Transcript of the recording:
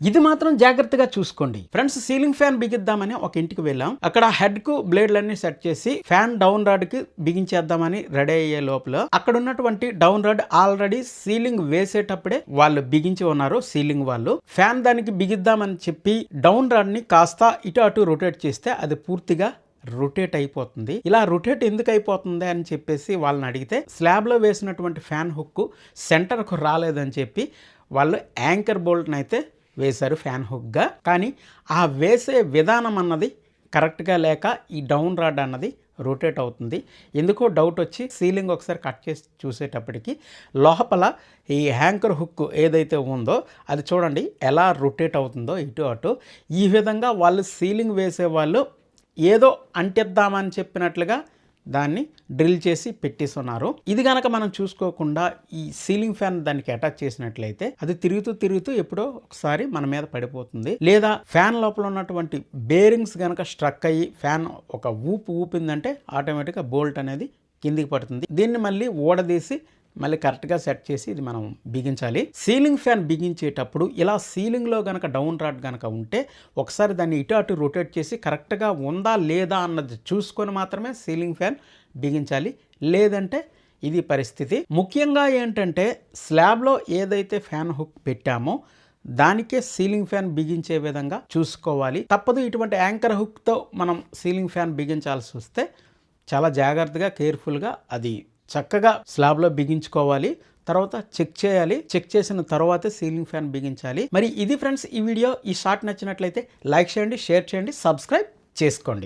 ఇది మాత్రం జాగ్రత్తగా చూసుకోండి. ఫ్రెండ్స్ సీలింగ్ ఫ్యాన్ బిగిద్దామని ఒక ఇంటికి వెళ్ళాం. అక్కడ హెడ్కు బ్లేడ్లన్నీ సెట్ చేసి ఫ్యాన్ డౌన్ రాడ్కి బిగించేద్దామని రెడీ అయ్యే లోపల అక్కడ ఉన్నటువంటి డౌన్ రాడ్ ఆల్రెడీ సీలింగ్ వేసేటప్పుడే వాళ్ళు బిగించి ఉన్నారు సీలింగ్ వాళ్ళు. ఫ్యాన్ దానికి బిగిద్దామని చెప్పి డౌన్ రాడ్ని కాస్త ఇటు అటు రొటేట్ చేస్తే అది పూర్తిగా రొటేట్ అయిపోతుంది. ఇలా రొటేట్ ఎందుకు అయిపోతుంది అని చెప్పేసి వాళ్ళని అడిగితే స్లాబ్లో వేసినటువంటి ఫ్యాన్ హుక్ సెంటర్కు రాలేదని చెప్పి వాళ్ళు యాంకర్ బోల్ట్ని అయితే వేశారు ఫ్యాన్ హుక్గా కానీ ఆ వేసే విధానం అన్నది కరెక్ట్గా లేక ఈ డౌన్ రాడ్ అన్నది రొటేట్ అవుతుంది. ఎందుకో డౌట్ వచ్చి సీలింగ్ ఒకసారి కట్ చేసి చూసేటప్పటికి లోపల ఈ హ్యాంకర్ హుక్ ఏదైతే ఉందో అది చూడండి ఎలా రొటేట్ అవుతుందో ఇటు అటు. ఈ విధంగా వాళ్ళు సీలింగ్ వేసే వాళ్ళు ఏదో అంటిద్దామని చెప్పినట్లుగా దాన్ని డ్రిల్ చేసి పెట్టేస్తున్నారు. ఇది కనుక మనం చూసుకోకుండా ఈ సీలింగ్ ఫ్యాన్ దానికి అటాచ్ చేసినట్లయితే అది తిరుగుతూ తిరుగుతూ ఎప్పుడో ఒకసారి మన మీద పడిపోతుంది. లేదా ఫ్యాన్ లోపల ఉన్నటువంటి బేరింగ్స్ కనుక స్ట్రక్ అయ్యి ఫ్యాన్ ఒక ఊపు ఊపిందంటే ఆటోమేటిక్గా బోల్ట్ అనేది కిందికి పడుతుంది. దీన్ని మళ్ళీ ఓడదీసి మళ్ళీ కరెక్ట్గా సెట్ చేసి ఇది మనం బిగించాలి. సీలింగ్ ఫ్యాన్ బిగించేటప్పుడు ఇలా సీలింగ్లో కనుక డౌన్ రాడ్ కనుక ఉంటే ఒకసారి దాన్ని ఇటు అటు రొటేట్ చేసి కరెక్ట్గా ఉందా లేదా అన్నది చూసుకొని మాత్రమే సీలింగ్ ఫ్యాన్ బిగించాలి. లేదంటే ఇది పరిస్థితి. ముఖ్యంగా ఏంటంటే స్లాబ్లో ఏదైతే ఫ్యాన్ హుక్ పెట్టామో దానికే సీలింగ్ ఫ్యాన్ బిగించే విధంగా చూసుకోవాలి. తప్పదు ఇటువంటి యాంకర్ హుక్తో మనం సీలింగ్ ఫ్యాన్ బిగించాల్సి వస్తే చాలా జాగ్రత్తగా కేర్ఫుల్గా అది చక్కగా స్లాబ్లో బిగించుకోవాలి. తర్వాత చెక్ చేయాలి. చెక్ చేసిన తర్వాతే సీలింగ్ ఫ్యాన్ బిగించాలి. మరి ఇది ఫ్రెండ్స్ ఈ వీడియో. ఈ షార్ట్ నచ్చినట్లయితే లైక్ చేయండి షేర్ చేయండి సబ్స్క్రైబ్ చేసుకోండి.